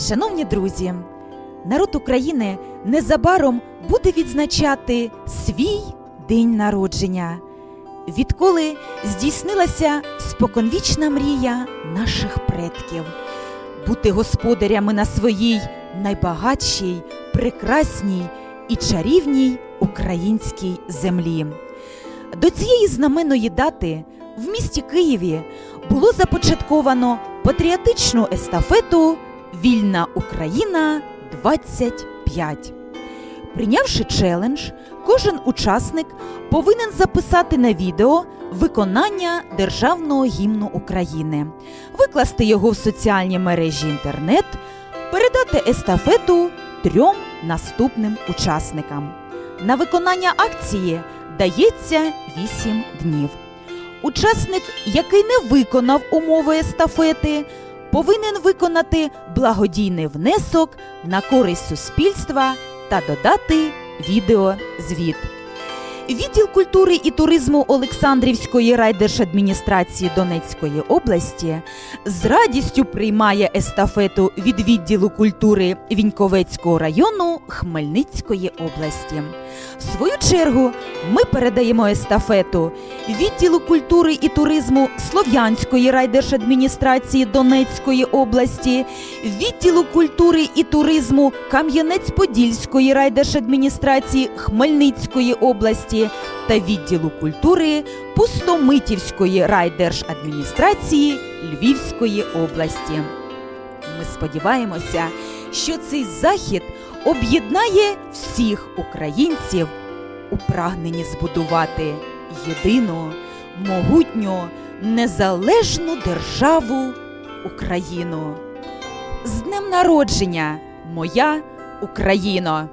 Шановні друзі, народ України незабаром буде відзначати свій день народження, відколи здійснилася споконвічна мрія наших предків бути господарями на своїй найбагатшій, прекрасній і чарівній українській землі. До цієї знаменної дати в місті Києві було започатковано патріотичну естафету Вільна Україна 25. Прийнявши челендж, кожен учасник повинен записати на відео виконання державного гімну України, викласти його в соціальні мережі інтернет, передати естафету трьом наступним учасникам. На виконання акції дається 8 днів. Учасник, який не виконав умови естафети, повинен виконати благодійний внесок на користь суспільства та додати відеозвіт. Відділ культури і туризму Олександрівської райдержадміністрації Донецької області з радістю приймає естафету від відділу культури Віньковецького району Хмельницької області. В свою чергу ми передаємо естафету відділу культури і туризму Слов'янської райдержадміністрації Донецької області, відділу культури і туризму Кам'янець-Подільської райдержадміністрації Хмельницької області та відділу культури Пустомитівської райдержадміністрації Львівської області. Ми сподіваємося, що цей захід об'єднає всіх українців у прагненні збудувати єдину, могутню, незалежну державу Україну. З днем народження, моя Україно!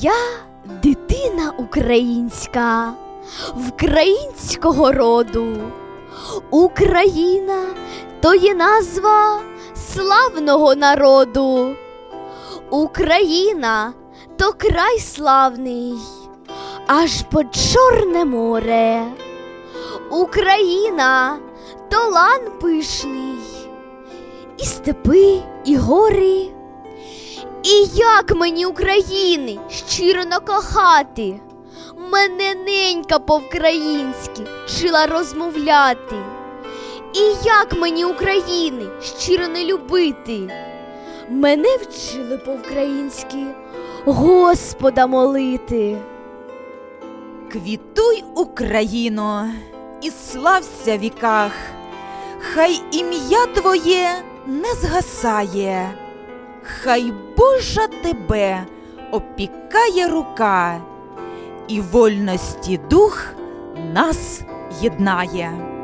Я дитина українська, вкраїнського роду. Україна то є назва славного народу. Україна то край славний, аж по Чорне море. Україна то лан пишний, і степи, і гори. І як мені України щиро накохати, мене ненька по-вкраїнськи вчила розмовляти. І як мені України щиро не любити, мене вчили по-вкраїнськи Господа молити. Квітуй, Україно, і слався віках, хай ім'я Твоє не згасає, хай Божа тебе опікає рука, і вольності дух нас єднає.